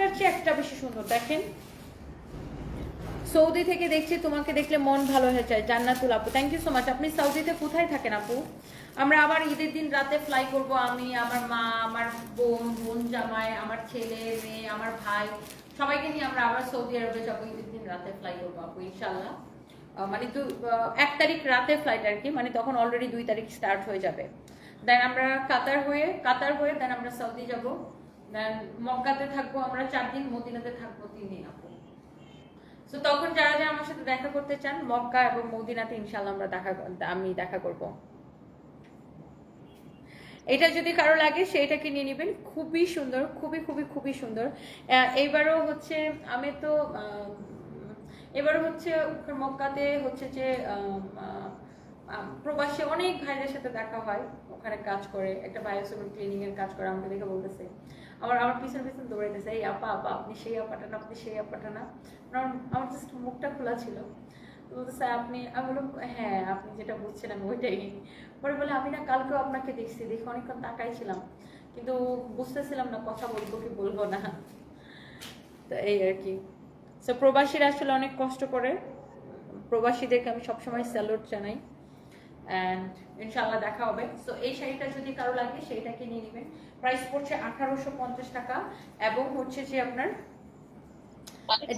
একটার চেয়ে একটা বেশি সুন্দর, দেখেন। সৌদি থেকে দেখছি, তোমাকে দেখলে মন ভালো হয়ে যায়। জান্নাতুল আপু থ্যাংক ইউ সো মাচ আপনি সৌদিতে কোথায় থাকেন আপু? আমরা আবার ঈদের দিন রাতে ফ্লাই করব আমি, আমার মা, আমার বোন বোন জামাই, আমার ছেলে, মেয়ে, আমার ভাই। সবাইকে নিয়ে আমরা আবার সৌদি আরবে যাব, ঈদের দিন রাতে ফ্লাই করব আপু ইনশাল্লাহ মানে তো এক তারিখ রাতে ফ্লাইট আর কি মানে তখন অলরেডি দুই তারিখ স্টার্ট হয়ে যাবে। দেন আমরা কাতার হয়ে কাতার হয়ে দেন আমরা সৌদি যাব। দেন মক্কাতে থাকব আমরা চার দিন, মদিনাতে থাকব তিন দিন আপু। তো তখন যারা যারা আমার সাথে দেখা করতে চান, মক্কা এবং মদিনাতে ইনশাল্লাহ আমরা দেখা আমি দেখা করব। এটা যদি কারও লাগে সেইটাকে নিয়ে নেবেন। খুবই সুন্দর, খুবই খুবই খুবই সুন্দর। এইবারও হচ্ছে, আমি তো এবারও হচ্ছে মক্কাতে হচ্ছে যে প্রবাসী অনেক ভাইদের সাথে দেখা হয়। ওখানে কাজ করে, একটা বায়োসোল ক্লিনিং এর কাজ করে, আমাকে দেখে বলতেছে। আমার আমার পিছন পিছন দৌড়াইতেছে, এই আপা আপা, আপনি সেই আপাটা না, আপনি সেই আপাটা না। আমার জাস্ট মুখটা খোলা ছিল। তো বলতেছে, আপনি আমি বললাম হ্যাঁ আপনি যেটা বুঝছেন আমি ওইটাই। পরে বলে, আমি না কালকেও আপনাকে দেখছি, দেখে অনেকক্ষণ তাকাই ছিলাম কিন্তু বুঝতেছিলাম না কথা বলব কি বলব না। তো এই আর কি। সো প্রবাসীরা আসলে অনেক কষ্ট করে। প্রবাসীদেরকে আমি সবসময় স্যালুট জানাই। অ্যান্ড ইনশাল্লাহ দেখা হবে। সো এই শাড়িটা যদি কারও লাগে সেইটাকে নিয়ে নেবেন। প্রাইস পড়ছে আঠারোশো পঞ্চাশ টাকা এবং হচ্ছে যে আপনার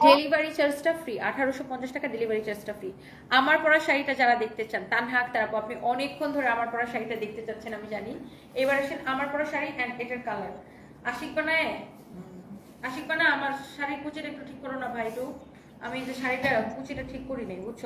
ডেলিভারি চার্জটা ফ্রি আঠারোশো পঞ্চাশ টাকা ডেলিভারি চার্জটা ফ্রি আমার পরা শাড়িটা যারা দেখতে চান তানহা আক্তার আপু আপনি অনেকক্ষণ ধরে আমার পরা শাড়িটা দেখতে চাচ্ছেন আমি জানি। এবার আসেন আমার পরা শাড়ি অ্যান্ড এটার কালার আশিক বানায় আশিক বানা আমার শাড়ির কুচিটা একটু ঠিক করো না ভাই একটু। আমি যে শাড়িটা কুচিটা ঠিক করি নাই বুঝছ?